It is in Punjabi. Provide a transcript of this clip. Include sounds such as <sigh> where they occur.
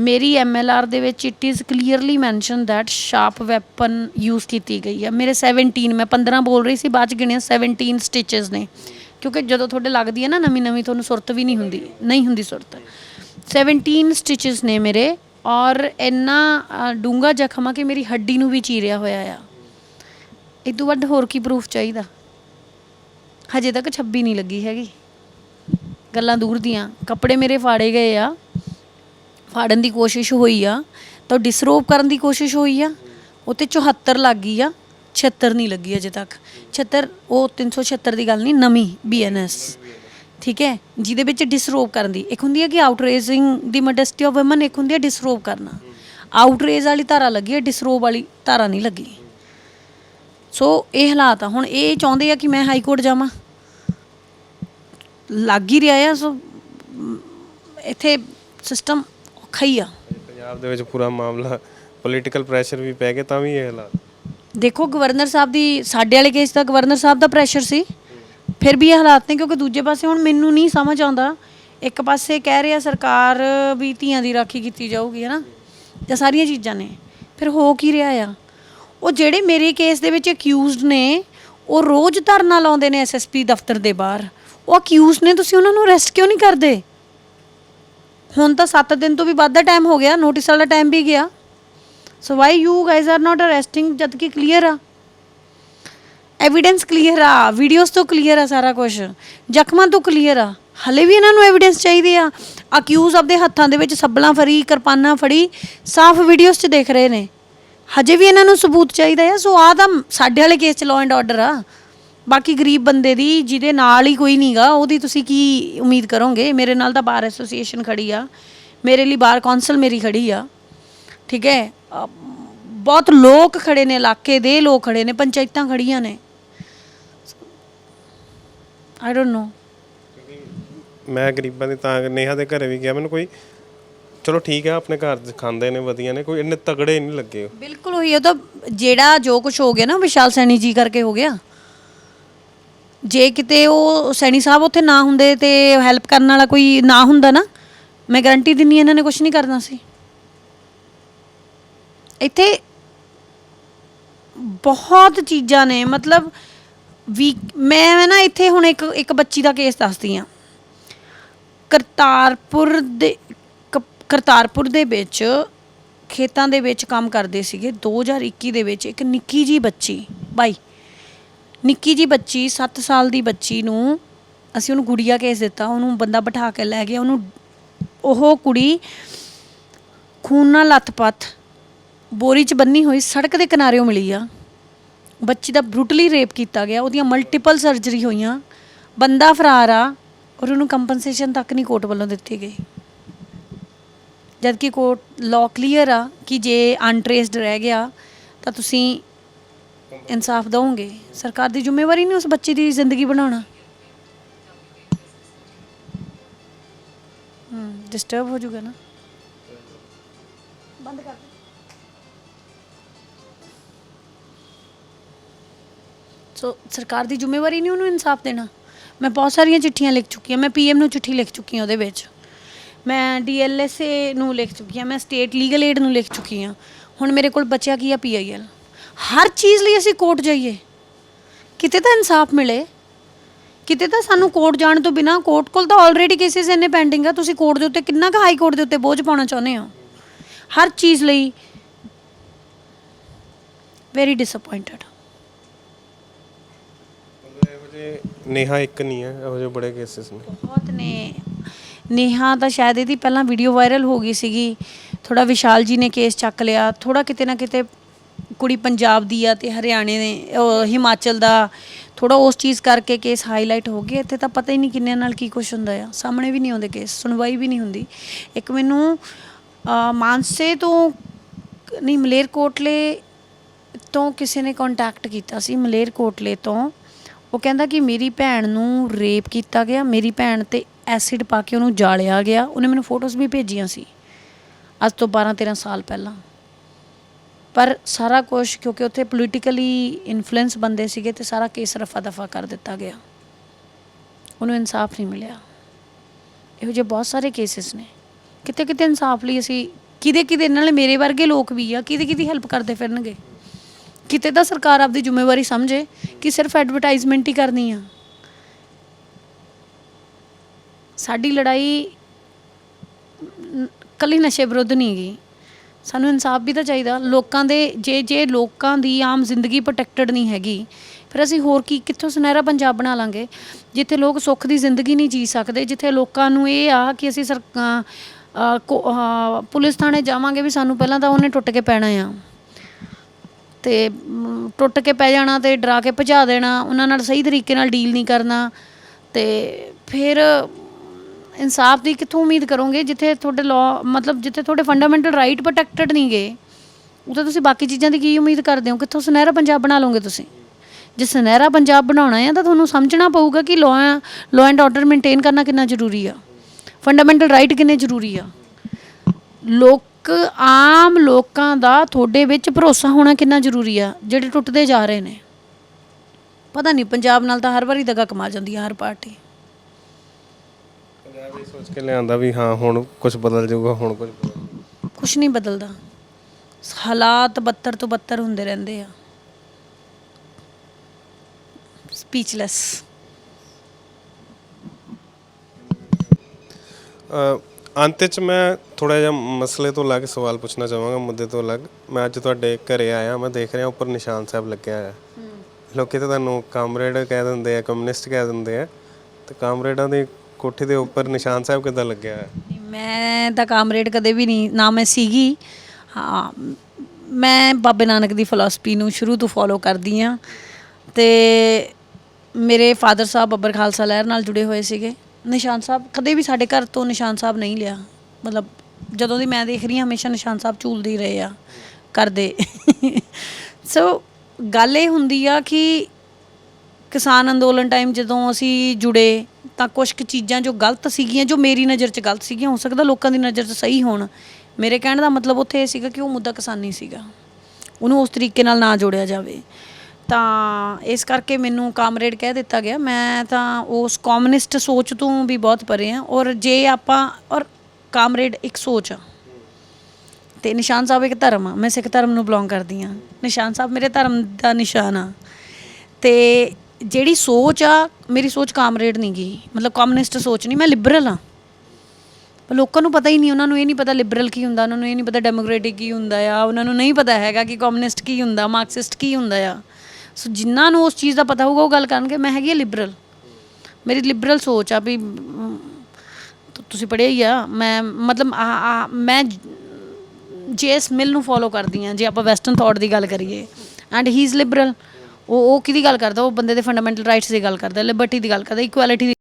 ਮੇਰੀ ਐਮਐਲਆਰ ਦੇ ਵਿੱਚ it is clearly mention that sharp weapon use ਕੀਤੀ ਗਈ ਹੈ। ਮੇਰੇ 17 ਮੈਂ 15 ਬੋਲ ਰਹੀ ਸੀ, ਬਾਅਦ ਚ ਗਿਣਿਆ 17 ਸਟਿਚਸ ਨੇ। ਕਿਉਂਕਿ ਜਦੋਂ ਤੁਹਾਡੇ ਲੱਗਦੀ ਹੈ ਨਾ ਨਵੀਂ ਨਵੀਂ, ਤੁਹਾਨੂੰ ਸੁਰਤ ਵੀ ਨਹੀਂ ਹੁੰਦੀ ਨਹੀਂ ਹੁੰਦੀ ਸੁਰਤ। 17 ਸਟਿਚਸ ਨੇ ਮੇਰੇ, ਔਰ ਇੰਨਾ ਡੂੰਗਾ ਜ਼ਖਮ ਆ ਕਿ ਮੇਰੀ ਹੱਡੀ ਨੂੰ ਵੀ ਚੀਰਿਆ ਹੋਇਆ ਆ। ਇਹ ਤੋਂ ਵੱਧ ਹੋਰ ਕੀ ਪ੍ਰੂਫ ਚਾਹੀਦਾ? ਹਜੇ ਤੱਕ 26 ਨਹੀਂ ਲੱਗੀ ਹੈਗੀ। ਗੱਲਾਂ ਦੂਰ ਦੀਆਂ। ਕੱਪੜੇ ਮੇਰੇ ਫਾੜੇ ਗਏ ਆ। ਫਾੜਨ ਦੀ ਕੋਸ਼ਿਸ਼ ਹੋਈ ਆ, ਤਾਂ ਡਿਸਰੋਪ ਕਰਨ ਦੀ ਕੋਸ਼ਿਸ਼ ਹੋਈ ਆ ਉਤੇ 74 ਲੱਗ ਗਈ ਆ 76 ਨਹੀਂ ਲੱਗੀ ਅਜੇ ਤੱਕ। 76 ਉਹ 376 ਦੀ ਗੱਲ ਨਹੀਂ, ਨਵੀਂ ਬੀਐਨਐਸ ਠੀਕ ਹੈ? ਜਿਹਦੇ ਵਿੱਚ ਡਿਸਰੋਪ ਕਰਨ ਦੀ, ਇੱਕ ਹੁੰਦੀ ਹੈ ਕਿ ਆਊਟਰੇਜ਼ਿੰਗ ਦੀ ਮੋਡੈਸਟੀ ਆਫ ਔਮਨ ਇੱਕ ਹੁੰਦੀ ਹੈ ਡਿਸਰੋਪ ਕਰਨਾ। ਆਊਟਰੇਜ਼ ਵਾਲੀ ਧਾਰਾ ਲੱਗੀ ਹੈ ਡਿਸਰੋਪ ਵਾਲੀ ਧਾਰਾ ਨਹੀਂ ਲੱਗੀ। ਸੋ ਇਹ ਹਾਲਾਤ ਆ, ਹੁਣ ਇਹ ਚਾਹੁੰਦੇ ਆ ਕਿ ਮੈਂ ਹਾਈ ਕੋਰਟ ਜਾਵਾਂ। ਲੱਗ ਹੀ ਰਿਹਾ ਆ, ਸੋ ਇੱਥੇ ਸਿਸਟਮ ਔਖਾ ਹੀ ਆ। ਪੰਜਾਬ ਦੇ ਵਿੱਚ ਪੂਰਾ ਮਾਮਲਾ ਪੋਲੀਟੀਕਲ ਪ੍ਰੈਸ਼ਰ ਵੀ ਪੈ ਗਿਆ ਤਾਂ ਵੀ ਇਹ ਹਾਲਾਤ। ਦੇਖੋ ਗਵਰਨਰ ਸਾਹਿਬ ਦੀ ਸਾਡੇ ਵਾਲੇ ਕੇਸ ਦਾ ਗਵਰਨਰ ਸਾਹਿਬ ਦਾ ਪ੍ਰੈਸ਼ਰ ਸੀ। ਫਿਰ ਵੀ ਇਹ ਹਾਲਾਤ ਨੇ ਕਿਉਂਕਿ ਦੂਜੇ ਪਾਸੇ ਹੁਣ ਮੈਨੂੰ ਨਹੀਂ ਸਮਝ ਆਉਂਦਾ। ਇੱਕ ਪਾਸੇ ਕਹਿ ਰਿਹਾ ਸਰਕਾਰ ਵੀ ਧੀਆਂ ਦੀ ਰਾਖੀ ਕੀਤੀ ਜਾਊਗੀ ਹੈ ਨਾ ਜਾਂ ਸਾਰੀਆਂ ਚੀਜ਼ਾਂ ਨੇ। ਫਿਰ ਹੋ ਕੀ ਰਿਹਾ ਆ? ਉਹ ਜਿਹੜੇ ਮੇਰੇ ਕੇਸ ਦੇ ਵਿੱਚ ਅਕਿਊਜ਼ਡ ਨੇ ਉਹ ਰੋਜ਼ ਧਰਨਾ ਲਾਉਂਦੇ ਨੇ ਐਸਐਸਪੀ ਦਫ਼ਤਰ ਦੇ ਬਾਹਰ। ਉਹ ਅਕਿਊਜ਼ਡ ਨੇ ਤੁਸੀਂ ਉਹਨਾਂ ਨੂੰ ਅਰੈਸਟ ਕਿਉਂ ਨਹੀਂ ਕਰਦੇ? ਹੁਣ ਤਾਂ 7 ਦਿਨ ਤੋਂ ਵੀ ਵੱਧ ਦਾ ਟਾਈਮ ਹੋ ਗਿਆ ਨੋਟਿਸ ਵਾਲਾ ਟਾਈਮ ਵੀ ਗਿਆ। So why you guys are not arresting ਜਦ ਕਿ ਕਲੀਅਰ ਆ? ਐਵੀਡੈਂਸ ਕਲੀਅਰ ਆ ਵੀਡੀਓਜ਼ ਤੋਂ ਕਲੀਅਰ ਆ ਸਾਰਾ ਕੁਝ ਜ਼ਖਮਾਂ ਤੋਂ ਕਲੀਅਰ ਆ। ਹਲੇ ਵੀ ਇਹਨਾਂ ਨੂੰ ਐਵੀਡੈਂਸ ਚਾਹੀਦੇ ਆ। ਅਕਿਊਜ਼ ਆਪਦੇ ਹੱਥਾਂ ਦੇ ਵਿੱਚ ਸੱਬਲਾਂ ਫਰੀ ਕਿਰਪਾਨਾਂ ਫੜੀ, ਸਾਫ਼ ਵੀਡੀਓਜ਼ 'ਚ ਦੇਖ ਰਹੇ ਨੇ। ਹਜੇ ਵੀ ਇਹਨਾਂ ਨੂੰ ਸਬੂਤ ਚਾਹੀਦਾ ਆ। ਸੋ ਆ ਤਾਂ ਸਾਡੇ ਵਾਲੇ ਕੇਸ 'ਚ ਲਾਅ ਐਂਡ ਆਰਡਰ ਆ। ਬਾਕੀ ਗਰੀਬ ਬੰਦੇ ਦੀ ਜਿਹਦੇ ਨਾਲ ਹੀ ਕੋਈ ਨਹੀਂਗਾ ਉਹਦੀ ਤੁਸੀਂ ਕੀ ਉਮੀਦ ਕਰੋਗੇ? ਮੇਰੇ ਨਾਲ ਤਾਂ ਬਾਰ ਐਸੋਸੀਏਸ਼ਨ ਖੜੀ ਆ। ਮੇਰੇ ਲਈ ਬਾਰ ਕੌਂਸਲ ਮੇਰੀ ਖੜੀ ਆ। ਠੀਕ ਹੈ? ਅ, ਬਹੁਤ ਲੋਕ ਖੜੇ ਨੇ ਇਲਾਕੇ ਦੇ ਲੋਕ ਖੜੇ ਨੇ ਪੰਚਾਇਤਾਂ ਖੜੀਆਂ ਨੇ। ਆਈ ਡੋਨਟ ਨੋ ਮੈਂ ਗਰੀਬਾਂ ਦੀ ਤਾਂ ਨੇਹਾ ਦੇ ਘਰੇ ਵੀ ਗਿਆ ਮੈਨੂੰ ਕੋਈ ਚਲੋ ਠੀਕ ਹੈ ਆਪਣੇ ਘਰ 'ਚ ਖਾਂਦੇ ਨੇ ਵਧੀਆ ਨੇ ਕੋਈ ਇੰਨੇ ਤਗੜੇ ਨਹੀਂ ਲੱਗੇ ਉਹ। ਬਿਲਕੁਲ ਉਹੀ ਉਹ ਤਾਂ ਜਿਹੜਾ ਜੋ ਕੁਝ ਹੋ ਗਿਆ ਨਾ ਵਿਸ਼ਾਲ ਸੈਣੀ ਜੀ ਕਰਕੇ ਹੋ ਗਿਆ। ਜੇ ਕਿਤੇ ਉਹ ਸੈਣੀ ਸਾਹਿਬ ਉੱਥੇ ਨਾ ਹੁੰਦੇ ਤੇ ਹੈਲਪ ਕਰਨ ਵਾਲਾ ਕੋਈ ਨਾ ਹੁੰਦਾ ਨਾ, ਮੈਂ ਗਾਰੰਟੀ ਦਿੰਨੀ ਇਹਨਾਂ ਨੇ ਕੁਝ ਨਹੀਂ ਕਰਨਾ ਸੀ। ਇੱਥੇ ਬਹੁਤ ਚੀਜ਼ਾਂ ਨੇ, ਮਤਲਬ ਵੀ ਮੈਂ ਨਾ ਇੱਥੇ ਹੁਣ ਇੱਕ ਇੱਕ ਬੱਚੀ ਦਾ ਕੇਸ ਦੱਸਦੀ ਆ ਕਰਤਾਰਪੁਰ ਦੇ, ਕ- ਕਰਤਾਰਪੁਰ ਦੇ ਵਿੱਚ ਖੇਤਾਂ ਦੇ ਵਿੱਚ ਕੰਮ ਕਰਦੇ ਸੀਗੇ 2021 ਦੇ ਵਿੱਚ ਇੱਕ ਨਿੱਕੀ ਜੀ ਬੱਚੀ, ਬਾਈ ਨਿੱਕੀ ਜੀ ਬੱਚੀ 7 ਸਾਲ ਦੀ ਬੱਚੀ ਨੂੰ ਅਸੀਂ ਉਹਨੂੰ ਗੁੜੀਆ ਕੇਸ ਦਿੱਤਾ, ਉਹਨੂੰ ਬੰਦਾ ਬਿਠਾ ਕੇ ਲੈ ਗਿਆ, ਉਹਨੂੰ ਉਹ ਕੁੜੀ ਖੂਨ ਨਾਲ ਲੱਥਪੱਥ ਬੋਰੀ 'ਚ ਬੰਨੀ ਹੋਈ ਸੜਕ ਦੇ ਕਿਨਾਰਿਓਂ ਮਿਲੀ ਆ। ਬੱਚੀ ਦਾ ਬਰੂਟਲੀ ਰੇਪ ਕੀਤਾ ਗਿਆ, ਉਹਦੀਆਂ ਮਲਟੀਪਲ ਸਰਜਰੀ ਹੋਈਆਂ, ਬੰਦਾ ਫਰਾਰ ਆ ਔਰ ਉਹਨੂੰ ਕੰਪਨਸੇਸ਼ਨ ਤੱਕ ਨਹੀਂ ਕੋਰਟ ਵੱਲੋਂ ਦਿੱਤੀ ਗਈ। ਜਦਕਿ ਕੋਰਟ ਲਾਅ ਕਲੀਅਰ ਆ ਕਿ ਜੇ ਅਨਟ੍ਰੇਸਡ ਰਹਿ ਗਿਆ ਤਾਂ ਤੁਸੀਂ ਇਨਸਾਫ ਦਵੋਗੇ। ਸਰਕਾਰ ਦੀ ਜ਼ਿੰਮੇਵਾਰੀ ਨਹੀਂ ਉਸ ਬੱਚੇ ਦੀ ਜ਼ਿੰਦਗੀ ਬਣਾਉਣਾ। ਹਮ ਡਿਸਟਰਬ ਹੋ ਜਾਊਗਾ ਨਾ। ਬੰਦ ਕਰ ਸੋ ਸਰਕਾਰ ਦੀ ਜ਼ਿੰਮੇਵਾਰੀ ਨਹੀਂ ਉਹਨੂੰ ਇਨਸਾਫ ਦੇਣਾ। ਮੈਂ ਬਹੁਤ ਸਾਰੀਆਂ ਚਿੱਠੀਆਂ ਲਿਖ ਚੁੱਕੀ ਹਾਂ। ਮੈਂ ਪੀਐਮ ਨੂੰ ਚਿੱਠੀ ਲਿਖ ਚੁੱਕੀ ਹਾਂ ਉਹਦੇ ਵਿੱਚ। ਮੈਂ ਡੀਐਲਐਸਏ ਨੂੰ ਲਿਖ ਚੁੱਕੀ ਹਾਂ। ਮੈਂ ਸਟੇਟ ਲੀਗਲ ਏਡ ਨੂੰ ਲਿਖ ਚੁੱਕੀ ਹਾਂ। ਹੁਣ ਮੇਰੇ ਕੋਲ ਬਚਿਆ ਕੀ ਆ ਪੀਆਈਐਲ? ਹਰ ਚੀਜ਼ ਲਈ ਅਸੀਂ ਕੋਰਟ ਜਾਈਏ। ਕਿਤੇ ਤਾਂ ਇਨਸਾਫ ਮਿਲੇ ਕਿਤੇ ਤਾਂ ਸਾਨੂੰ ਕੋਰਟ ਜਾਣ ਤੋਂ ਬਿਨਾ ਕੋਰਟ ਕੋਲ ਤਾਂ ਆਲਰੇਡੀ ਕੇਸਿਸ ਇੰਨੇ ਪੈਂਡਿੰਗ ਆ ਤੁਸੀਂ ਕੋਰਟ ਦੇ ਉੱਤੇ ਕਿੰਨਾ ਕੁ ਹਾਈ ਕੋਰਟ ਦੇ ਉੱਤੇ ਬੋਝ ਪਾਉਣਾ ਚਾਹੁੰਦੇ ਹੋ? ਹਰ ਚੀਜ਼ ਲਈ ਵੈਰੀ ਜਿਹੇ ਨੇਹਾ ਇੱਕ ਨਹੀਂ ਹੈ ਇਹੋ ਜਿਹੇ ਬੜੇ ਕੇਸਿਸ ਨੇ। ਬਹੁਤ ਨੇ। ਨੇਹਾ ਤਾਂ ਸ਼ਾਇਦ ਇਹਦੀ ਪਹਿਲਾਂ ਵੀਡੀਓ ਵਾਇਰਲ ਹੋ ਗਈ ਸੀਗੀ। ਥੋੜਾ ਵਿਸ਼ਾਲ ਜੀ ਨੇ ਕੇਸ ਚੱਕ ਲਿਆ ਥੋੜਾ ਕਿਤੇ ਨਾ ਕਿਤੇ ਕੁੜੀ ਪੰਜਾਬ ਦੀ ਆ ਤੇ ਹਰਿਆਣੇ ਨੇ ਉਹ ਹਿਮਾਚਲ ਦਾ ਥੋੜਾ ਉਸ ਚੀਜ਼ ਕਰਕੇ ਕੇਸ ਹਾਈਲਾਈਟ ਹੋ ਗਏ। ਇੱਥੇ ਤਾਂ ਪਤਾ ਹੀ ਨਹੀਂ ਕਿੰਨਿਆਂ ਨਾਲ ਕੀ ਕੁਝ ਹੁੰਦਾ ਆ। ਸਾਹਮਣੇ ਵੀ ਨਹੀਂ ਆਉਂਦੇ ਕੇਸ ਸੁਣਵਾਈ ਵੀ ਨਹੀਂ ਹੁੰਦੀ। ਇੱਕ ਮੈਨੂੰ ਮਾਨਸੇ ਤੋਂ, ਨਹੀਂ ਮਲੇਰਕੋਟਲੇ ਤੋਂ ਕਿਸੇ ਨੇ ਕੰਟੈਕਟ ਕੀਤਾ ਸੀ ਮਲੇਰਕੋਟਲੇ ਤੋਂ। ਉਹ ਕਹਿੰਦਾ ਕਿ ਮੇਰੀ ਭੈਣ ਨੂੰ ਰੇਪ ਕੀਤਾ ਗਿਆ, ਮੇਰੀ ਭੈਣ ਤੇ ਐਸਿਡ ਪਾ ਕੇ ਉਹਨੂੰ ਜਾਲਿਆ ਗਿਆ। ਉਹਨੇ ਮੈਨੂੰ ਫੋਟੋਜ਼ ਵੀ ਭੇਜੀਆਂ ਸੀ, ਅੱਜ ਤੋਂ 12 13 ਸਾਲ ਪਹਿਲਾਂ। ਪਰ ਸਾਰਾ ਕੁਝ ਕਿਉਂਕਿ ਉੱਥੇ ਪੋਲੀਟੀਕਲੀ ਇਨਫਲੂਐਂਸ ਬੰਦੇ ਸੀਗੇ ਤੇ ਸਾਰਾ ਕੇਸ ਰਫਾ ਦਫਾ ਕਰ ਦਿੱਤਾ ਗਿਆ। ਉਹਨੂੰ ਇਨਸਾਫ ਨਹੀਂ ਮਿਲਿਆ। ਇਹੋ ਜਿਹੇ ਬਹੁਤ ਸਾਰੇ ਕੇਸਿਸ ਨੇ। ਕਿਤੇ ਕਿਤੇ ਇਨਸਾਫ ਲਈ ਅਸੀਂ, ਕਿਹਦੇ ਕਿਹਦੇ, ਨਾਲ ਮੇਰੇ ਵਰਗੇ ਲੋਕ ਵੀ ਆ, ਕਿਹਦੇ ਕਿਹਦੀ ਹੈਲਪ ਕਰਦੇ ਫਿਰਨਗੇ? ਕਿਤੇ ਤਾਂ ਸਰਕਾਰ ਆਪਦੀ ਜ਼ਿੰਮੇਵਾਰੀ ਸਮਝੇ ਕਿ ਸਿਰਫ ਐਡਵਰਟਾਈਜ਼ਮੈਂਟ ਹੀ ਕਰਨੀ ਆ। ਸਾਡੀ ਲੜਾਈ ਨ- ਕੱਲੀ ਨਸ਼ੇ ਵਿਰੁੱਧ ਨਹੀਂ ਗਈ ਸਾਨੂੰ ਇਨਸਾਫ ਵੀ ਤਾਂ ਚਾਹੀਦਾ। ਲੋਕਾਂ ਦੇ ਜੇ ਜੇ ਲੋਕਾਂ ਦੀ ਆਮ ਜ਼ਿੰਦਗੀ ਪ੍ਰੋਟੈਕਟਡ ਨਹੀਂ ਹੈਗੀ ਫਿਰ ਅਸੀਂ ਹੋਰ ਕੀ ਕਿੱਥੋਂ ਸੁਨਹਿਰਾ ਪੰਜਾਬ ਬਣਾ ਲਾਂਗੇ? ਜਿੱਥੇ ਲੋਕ ਸੁੱਖ ਦੀ ਜ਼ਿੰਦਗੀ ਨਹੀਂ ਜੀ ਸਕਦੇ ਜਿੱਥੇ ਲੋਕਾਂ ਨੂੰ ਇਹ ਆ ਕਿ ਅਸੀਂ ਸਰ ਅ, ਕੋ- ਅ, ਪੁਲਿਸ ਥਾਣੇ ਜਾਵਾਂਗੇ ਵੀ ਸਾਨੂੰ ਪਹਿਲਾਂ ਤਾਂ ਉਹਨੇ ਟੁੱਟ ਕੇ ਪੈਣਾ ਆ। ਤੇ ਮ, ਟੁੱਟ ਕੇ ਪੈ ਜਾਣਾ ਤੇ ਡਰਾ ਕੇ ਭਜਾ ਦੇਣਾ ਉਹਨਾਂ ਨਾਲ ਸਹੀ ਤਰੀਕੇ ਨਾਲ ਡੀਲ ਨਹੀਂ ਕਰਨਾ। ਤੇ ਫਿਰ ਇਨਸਾਫ ਦੀ ਕਿੱਥੋਂ ਉਮੀਦ ਕਰੋਗੇ? ਜਿੱਥੇ ਤੁਹਾਡੇ ਲਾਅ ਮਤਲਬ ਜਿੱਥੇ ਤੁਹਾਡੇ ਫੰਡਾਮੈਂਟਲ ਰਾਈਟ ਪ੍ਰੋਟੈਕਟਡ ਨਹੀਂਗੇ ਉਥੇ ਤੁਸੀਂ ਬਾਕੀ ਚੀਜ਼ਾਂ ਦੀ ਕੀ ਉਮੀਦ ਕਰਦੇ ਹੋ? ਕਿੱਥੋਂ ਸੁਨਹਿਰਾ ਪੰਜਾਬ ਬਣਾ ਲਓਗੇ ਤੁਸੀਂ? ਜੇ ਸੁਨਹਿਰਾ ਪੰਜਾਬ ਬਣਾਉਣਾ ਹੈ, ਤਾਂ ਤੁਹਾਨੂੰ ਸਮਝਣਾ ਪਊਗਾ ਕਿ law law and order maintain ਕਰਨਾ ਕਿੰਨਾ ਜ਼ਰੂਰੀ ਆ। ਫੰਡਾਮੈਂਟਲ ਰਾਈਟ ਕਿੰਨੇ ਜ਼ਰੂਰੀ ਆ? ਲੋਕ, ਆਮ ਲੋਕਾਂ ਦਾ ਤੁਹਾਡੇ ਵਿੱਚ ਭਰੋਸਾ ਹੋਣਾ ਕਿੰਨਾ ਜ਼ਰੂਰੀ ਆ, ਜਿਹੜੇ ਟੁੱਟਦੇ ਜਾ ਰਹੇ ਨੇ? ਪਤਾ ਨਹੀਂ, ਪੰਜਾਬ ਨਾਲ ਤਾਂ ਹਰ ਵਾਰੀ ਦਗਾ ਕਮਾ ਜਾਂਦੀ ਆ, ਹਰ ਪਾਰਟੀ। ਸੋਚ ਕੇ ਲਿਆਂਦਾ ਵੀ ਹਾਂ ਹੁਣ ਕੁਝ ਬਦਲ ਜਾਊਗਾ ਹੁਣ ਕੁਝ ਬਦਲ ਕੁਝ ਨਹੀਂ ਬਦਲਦਾ। ਹਾਲਾਤ ਬੱਤਰ ਤੋਂ ਬੱਤਰ ਹੁੰਦੇ ਰਹਿੰਦੇ ਆ। ਸਪੀਚਲੈਸ ਅ, ਅੰਤ ਚ ਮੈਂ ਥੋੜਾ ਜਿਹਾ ਮਸਲੇ ਤੋਂ ਅਲੱਗ ਸਵਾਲ ਪੁੱਛਣਾ ਚਾਹਾਂਗਾ ਮੁੱਦੇ ਤੋਂ ਅਲੱਗ ਮੈਂ ਅੱਜ ਤੁਹਾਡੇ ਘਰੇ ਆਇਆ ਮੈਂ ਦੇਖ ਰਿਹਾ ਉੱਪਰ ਨਿਸ਼ਾਨ ਸਾਹਿਬ ਲੱਗਿਆ ਹੋਇਆ। ਲੋਕੀ ਤਾਂ ਤੁਹਾਨੂੰ ਕਾਮਰੇਡ ਕਹਿ ਦਿੰਦੇ ਆ ਕਮਿਊਨਿਸਟ ਕਹਿ ਦਿੰਦੇ ਆ। ਤੇ ਕਾਮਰੇਡਾਂ ਦੀ ਕੋਠੇ ਦੇ ਉੱਪਰ ਨਿਸ਼ਾਨ ਸਾਹਿਬ ਕਿੱਦਾਂ ਲੱਗਿਆ? ਹੋਇਆ ਮੈਂ ਤਾਂ ਕਾਮਰੇਡ ਕਦੇ ਵੀ ਨਹੀਂ, ਨਾ ਮੈਂ ਸੀਗੀ। ਹਾਂ, ਮੈਂ ਬਾਬੇ ਨਾਨਕ ਦੀ ਫਿਲਾਸਫੀ ਨੂੰ ਸ਼ੁਰੂ ਤੋਂ ਫੋਲੋ ਕਰਦੀ ਆ ਤੇ ਮੇਰੇ ਫਾਦਰ ਸਾਹਿਬ ਬੱਬਰ ਖਾਲਸਾ ਲਹਿਰ ਨਾਲ ਜੁੜੇ ਹੋਏ ਸੀਗੇ। ਨਿਸ਼ਾਨ ਸਾਹਿਬ ਕਦੇ ਵੀ ਸਾਡੇ ਘਰ ਤੋਂ ਨਿਸ਼ਾਨ ਸਾਹਿਬ ਨਹੀਂ ਲਿਆ। ਮਤਲਬ ਜਦੋਂ ਦੀ ਮੈਂ ਦੇਖ ਰਹੀ ਹਾਂ, ਹਮੇਸ਼ਾ ਨਿਸ਼ਾਨ ਸਾਹਿਬ ਝੂਲਦੇ ਰਹੇ ਆ। ਕਰਦੇ। <laughs> ਸੋ ਗੱਲ ਇਹ ਹੁੰਦੀ ਆ ਕਿ ਕਿਸਾਨ ਅੰਦੋਲਨ ਟਾਈਮ ਜਦੋਂ ਅਸੀਂ ਜੁੜੇ ਤਾਂ ਕੁਝ ਕੁ ਚੀਜ਼ਾਂ ਜੋ ਗਲਤ ਸੀਗੀਆਂ, ਜੋ ਮੇਰੀ ਨਜ਼ਰ 'ਚ ਗਲਤ ਸੀਗੀਆਂ, ਹੋ ਸਕਦਾ ਲੋਕਾਂ ਦੀ ਨਜ਼ਰ 'ਚ ਸਹੀ ਹੋਣ। ਮੇਰੇ ਕਹਿਣ ਦਾ ਮਤਲਬ ਉੱਥੇ ਇਹ ਸੀਗਾ ਕਿ ਉਹ ਮੁੱਦਾ ਕਿਸਾਨੀ ਸੀਗਾ। ਉਹਨੂੰ ਉਸ ਤਰੀਕੇ ਨਾਲ ਨਾ ਜੋੜਿਆ ਜਾਵੇ। ਤਾਂ ਇਸ ਕਰਕੇ ਮੈਨੂੰ ਕਾਮਰੇਡ ਕਹਿ ਦਿੱਤਾ ਗਿਆ। ਮੈਂ ਤਾਂ ਉਸ ਕਮਿਊਨਿਸਟ ਸੋਚ ਤੋਂ ਵੀ ਬਹੁਤ ਪਰੇ ਆ ਔਰ ਜੇ ਆਪਾਂ, ਔਰ ਕਾਮਰੇਡ ਇੱਕ ਸੋਚ ਆ। ਤੇ ਨਿਸ਼ਾਨ ਸਾਹਿਬ ਇੱਕ ਧਰਮ ਆ। ਮੈਂ ਸਿੱਖ ਧਰਮ ਨੂੰ ਬਿਲੋਂਗ ਕਰਦੀ ਆ ਨਿਸ਼ਾਨ ਸਾਹਿਬ ਮੇਰੇ ਧਰਮ ਦਾ ਨਿਸ਼ਾਨ ਆ। ਤੇ ਜਿਹੜੀ ਸੋਚ ਆ, ਮੇਰੀ ਸੋਚ ਕਾਮਰੇਡ ਨਹੀਂ ਗਈ ਮਤਲਬ ਕਮਿਊਨਿਸਟ ਸੋਚ ਨਹੀਂ ਮੈਂ ਲਿਬਰਲ ਆ। ਪਰ ਲੋਕਾਂ ਨੂੰ ਪਤਾ ਹੀ ਨਹੀਂ ਉਹਨਾਂ ਨੂੰ ਇਹ ਨਹੀਂ ਪਤਾ ਲਿਬਰਲ ਕੀ ਹੁੰਦਾ, ਉਹਨਾਂ ਨੂੰ ਇਹ ਨਹੀਂ ਪਤਾ ਡੈਮੋਕ੍ਰੈਟਿਕ ਕੀ ਹੁੰਦਾ ਆ, ਉਹਨਾਂ ਨੂੰ ਨਹੀਂ ਪਤਾ ਹੈਗਾ ਕਿ ਕਮਿਊਨਿਸਟ ਕੀ ਹੁੰਦਾ ਮਾਰਕਸਿਸਟ ਕੀ ਹੁੰਦਾ ਆ। ਸੋ ਜਿਨ੍ਹਾਂ ਨੂੰ ਉਸ ਚੀਜ਼ ਦਾ ਪਤਾ ਹੋਊਗਾ, ਉਹ ਗੱਲ ਕਰਨਗੇ, ਮੈਂ ਹੈਗੀ ਆ ਲਿਬਰਲ ਮੇਰੀ ਲਿਬਰਲ ਸੋਚ ਆ ਵੀ ਤੁਸੀਂ ਪੜ੍ਹਿਆ ਹੀ ਆ, ਮੈਂ, ਮਤਲਬ ਆ- ਆ- ਮੈਂ ਜੇਸ ਮਿਲ ਨੂੰ ਫੋਲੋ ਕਰਦੀ ਆ, ਜੇ ਆਪਾਂ ਵੈਸਟਰਨ ਥਾਟ ਦੀ ਗੱਲ ਕਰੀਏ। ਐਂਡ ਹੀ ਇਜ਼ ਲਿਬਰਲ ਉਹ ਉਹ ਕਿਹਦੀ ਗੱਲ ਕਰਦਾ? ਉਹ ਬੰਦੇ ਦੇ ਫੰਡਾਮੈਂਟਲ ਰਾਈਟਸ ਦੀ ਗੱਲ ਕਰਦਾ ਲਿਬਰਟੀ ਦੀ ਗੱਲ ਕਰਦਾ ਇਕੁਐਲਿਟੀ ਦੀ